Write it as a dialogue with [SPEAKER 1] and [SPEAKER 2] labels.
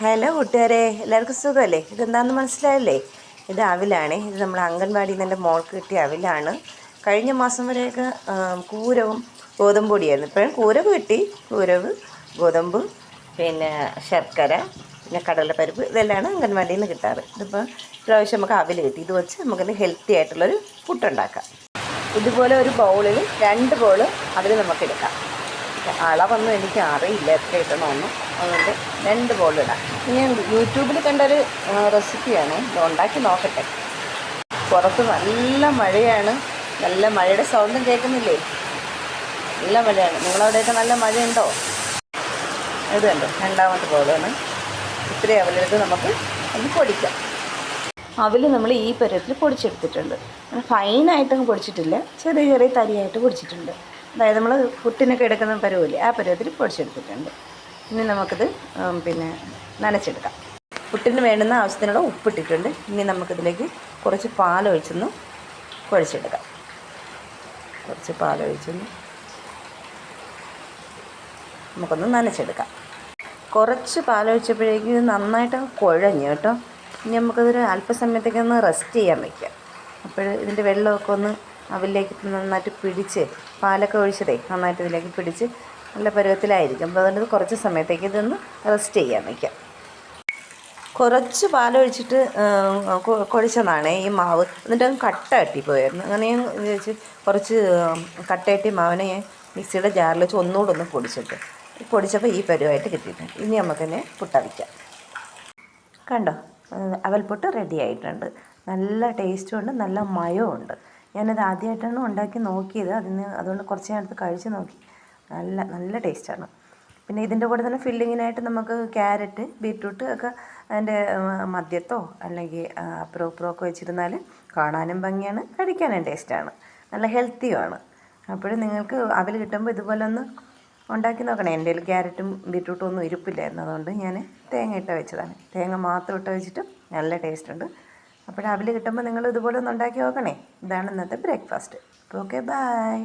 [SPEAKER 1] Hello കൂട്ടുകാരെ എല്ലാവർക്കും സുഖമല്ലേ? ഇതെന്താണെന്ന് മനസ്സിലായല്ലേ? ഇത് അവിലാണ്. ഇത് നമ്മൾ അംഗൻവാടിയിൽ നിന്ന് എന്റെ മോൾക്ക് കിട്ടിയ അവിലാണ്. കഴിഞ്ഞ മാസം വരെയൊക്കെ കൂരവും ഗോതമ്പ് പൊടിയായിരുന്നു. ഇപ്പോഴും കൂരവ് കിട്ടി. കൂരവ് ഗോതമ്പ് പിന്നെ ശർക്കര പിന്നെ കടലപ്പരിപ്പ് ഇതെല്ലാമാണ് അംഗൻവാടിയിൽ നിന്ന് കിട്ടാറ്. ഇതിപ്പോൾ ഇപ്രാവശ്യം നമുക്ക് അവിൽ കിട്ടി. ഇത് വെച്ച് നമുക്കൊന്ന് ഹെൽത്തി ആയിട്ടുള്ളൊരു ഫുഡുണ്ടാക്കാം ഇതുപോലെ ഒരു ബൗളിൽ രണ്ട് ബൗൾ അതിൽ നമുക്ക് എടുക്കാം. അളവൊന്നും എനിക്ക് അറിയില്ല എത്ര ഇടണമെന്ന്. അതുകൊണ്ട് രണ്ട് ബോൾ ഇടാം. ഞാൻ യൂട്യൂബിൽ കണ്ടൊരു റെസിപ്പിയാണ് ഇത് ഉണ്ടാക്കി നോക്കട്ടെ. പുറത്ത് നല്ല മഴയാണ്. നല്ല മഴയുടെ സൗണ്ടും കേൾക്കുന്നില്ലേ? നല്ല മഴയാണ്. നിങ്ങളവിടെയൊക്കെ നല്ല മഴയുണ്ടോ? ഇത് കണ്ടോ? രണ്ടാമത്തെ ബോളാണ് ഇത്രയും അവലെടുത്ത് നമുക്ക് ഒന്ന് പൊടിക്കാം. അവൽ നമ്മൾ ഈ പരുവത്തിൽ പൊടിച്ചെടുത്തിട്ടുണ്ട്. ഫൈനായിട്ടങ്ങ് പൊടിച്ചിട്ടില്ല. ചെറിയ ചെറിയ തരിയായിട്ട് പൊടിച്ചിട്ടുണ്ട്. അതായത് നമ്മൾ പുട്ടിനൊക്കെ എടുക്കുന്ന പരുവില്ലേ ആ പരുവത്തിൽ പൊടിച്ചെടുത്തിട്ടുണ്ട്. ഇനി നമുക്കിത് പിന്നെ നനച്ചെടുക്കാം. പുട്ടിന് വേണ്ടുന്ന ആവശ്യത്തിനുള്ള ഉപ്പിട്ടിട്ടുണ്ട്. ഇനി നമുക്കിതിലേക്ക് കുറച്ച് പാലൊഴിച്ചൊന്ന് കുഴച്ചെടുക്കാം. കുറച്ച് പാലൊഴിച്ചൊന്ന് നമുക്കൊന്ന് നനച്ചെടുക്കാം. കുറച്ച് പാലൊഴിച്ചപ്പോഴേക്കും ഇത് നന്നായിട്ട് കുഴഞ്ഞു കേട്ടോ. ഇനി നമുക്കതൊരു അല്പസമയത്തേക്ക് ഒന്ന് റെസ്റ്റ് ചെയ്യാൻ വയ്ക്കാം. അപ്പോൾ ഇതിന്റെ വെള്ളമൊക്കെ ഒന്ന് അവലിലേക്ക് നന്നായിട്ട് പിടിച്ച് പാലൊക്കെ ഒഴിച്ചതേ നന്നായിട്ട് ഇതിലേക്ക് പിടിച്ച് നല്ല പരുവത്തിലായിരിക്കും. അപ്പോൾ അതുകൊണ്ട് കുറച്ച് സമയത്തേക്ക് ഇതൊന്ന് റെസ്റ്റ് ചെയ്യാൻ വയ്ക്കാം കുറച്ച് പാലൊഴിച്ചിട്ട് കുഴച്ചതാണ് ഈ മാവ്. എന്നിട്ട് അങ്ങ് കട്ട കട്ടിപ്പോയായിരുന്നു. അങ്ങനെ ഞാൻ വിചാരിച്ച് കുറച്ച് കട്ട കെട്ടിയ മാവിനെ ഞാൻ മിക്സിയുടെ ജാറിൽ വെച്ച് ഒന്നുകൂടെ ഒന്ന് പൊടിച്ചിട്ട്. പൊടിച്ചപ്പോൾ ഈ പരുവായിട്ട് കിട്ടിയിട്ടുണ്ട്. ഇനി നമുക്ക് തന്നെ പുട്ടവിക്കാം കണ്ടോ? ഏഹ് അവൽപുട്ട് റെഡി ആയിട്ടുണ്ട്. നല്ല ടേസ്റ്റും ഉണ്ട് നല്ല മയവും ഉണ്ട് ഞാനത് ആദ്യമായിട്ടാണ് ഉണ്ടാക്കി നോക്കിയത്. അതിന് അതുകൊണ്ട് കുറച്ച് ഞാനടുത്ത് കഴിച്ച് നോക്കി. നല്ല നല്ല ടേസ്റ്റാണ്. പിന്നെ ഇതിന്റെ കൂടെ തന്നെ ഫില്ലിങ്ങിനായിട്ട് നമുക്ക് ക്യാരറ്റ് ബീറ്റ്റൂട്ട് ഒക്കെ അതിന്റെ മദ്യത്തോ അല്ലെങ്കിൽ അപ്പുറം ഒക്കെ വെച്ചിരുന്നാൽ കാണാനും ഭംഗിയാണ് കഴിക്കാനും ടേസ്റ്റാണ്. നല്ല ഹെൽത്തിയുമാണ് അപ്പോഴും നിങ്ങൾക്ക് അവൽ കിട്ടുമ്പോൾ ഇതുപോലെ ഒന്ന് ഉണ്ടാക്കി നോക്കണേ. എന്റെ കയ്യിൽ ക്യാരറ്റും ബീറ്റ്റൂട്ടും ഒന്നും ഇരിപ്പില്ലായിരുന്നു. അതുകൊണ്ട് ഞാൻ തേങ്ങ ഇട്ട വെച്ചതാണ്. തേങ്ങ മാത്രം ഇട്ട് വെച്ചിട്ട് നല്ല ടേസ്റ്റ് ഉണ്ട്. അപ്പോൾ രാവിലെ കിട്ടുമ്പോൾ നിങ്ങൾ ഇതുപോലെ ഒന്ന് ഉണ്ടാക്കി നോക്കണേ. ഇതാണ് ഇന്നത്തെ ബ്രേക്ക്ഫാസ്റ്റ്. Okay bye